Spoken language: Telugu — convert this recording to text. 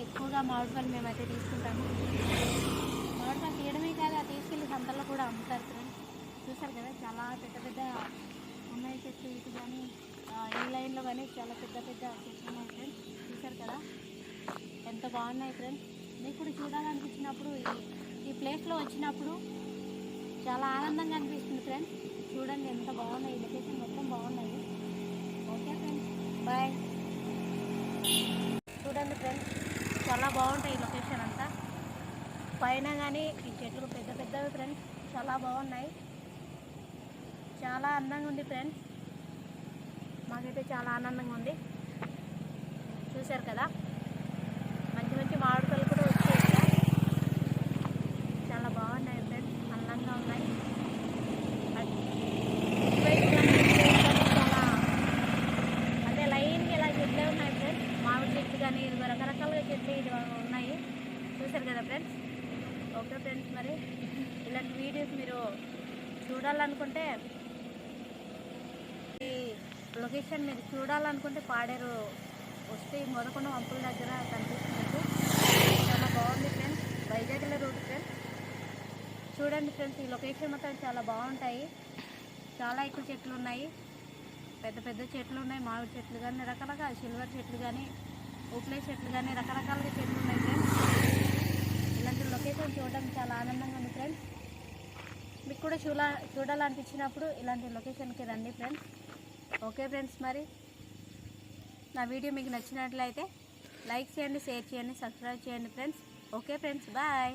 ఎక్కువగా మామిడి పళ్ళు మేమైతే తీసుకుంటాము. మామిడి పళ్ళు తీయడమే కాదు అది తీసుకెళ్ళి సంతల్లో కూడా అమ్ముతారు ఫ్రెండ్స్. చూసారు కదా చాలా పెద్ద పెద్ద ఉన్నాయి చెట్లు ఇటు కానీ ఈ లైన్లో కానీ చాలా పెద్ద పెద్ద చెట్లు ఉన్నాయి ఫ్రెండ్స్. చూసారు కదా ఎంత బాగున్నాయి ఫ్రెండ్స్. మీకు కూడా చూడాలనిపించినప్పుడు ఈ- ఈ ప్లేస్లో వచ్చినప్పుడు చాలా ఆనందంగా అనిపిస్తుంది ఫ్రెండ్స్. చూడండి ఎంత బాగున్నాయి ఈ లొకేషన్ మొత్తం బాగున్నాయి ఓకే ఫ్రెండ్స్ బాయ్ చూడండి ఫ్రెండ్స్ చాలా బాగుంటాయి ఈ లొకేషన్ అంతా పైన కానీ ఈ చెట్లు పెద్ద పెద్దవి ఫ్రెండ్స్ చాలా బాగున్నాయి. చాలా అందంగా ఉంది ఫ్రెండ్స్ మాకైతే చాలా ఆనందంగా ఉంది. చూశారు కదా? మంచి మంచి మామిడికలు కూడా వచ్చాయి చాలా బాగున్నాయి ఫ్రెండ్స్ అందంగా ఉన్నాయి. చాలా అంటే లైన్కి ఇలా చెట్లే ఉన్నాయి ఫ్రెండ్స్ మామిడి చెట్లు కానీ ఇది రకరకాలుగా చెట్లు ఇది ఉన్నాయి. చూశారు కదా ఫ్రెండ్స్ ఓకే ఫ్రెండ్స్ మరి ఇలాంటి వీడియోస్ మీరు చూడాలనుకుంటే ఈ లొకేషన్ మీరు చూడాలనుకుంటే పాడేరు. వస్తే మొదకొండ వంపుల దగ్గర కనిపిస్తుంది. చాలా బాగుంది ఫ్రెండ్స్ వైజాగ్లో రూట్ ఫ్రెండ్స్ చూడండి ఫ్రెండ్స్ ఈ లొకేషన్ మొత్తం చాలా బాగుంటాయి. చాలా ఎక్కువ చెట్లు ఉన్నాయి. పెద్ద పెద్ద చెట్లు ఉన్నాయి. మామిడి చెట్లు కానీ రకరకాల సిల్వర్ చెట్లు కానీ ఉప్లే చెట్లు కానీ రకరకాలుగా చెట్లు ఉన్నాయి ఫ్రెండ్స్ మనం చూడడం చాలా ఆనందంగా ఉంది ఫ్రెండ్స్ మీకు కూడా చూడ చూడాలనిపించినప్పుడు ఇలాంటి లొకేషన్కి రండి ఫ్రెండ్స్ ఓకే ఫ్రెండ్స్ మరి నా వీడియో మీకు నచ్చినట్లయితే లైక్ చేయండి షేర్ చేయండి సబ్స్క్రైబ్ చేయండి ఫ్రెండ్స్ ఓకే ఫ్రెండ్స్ బాయ్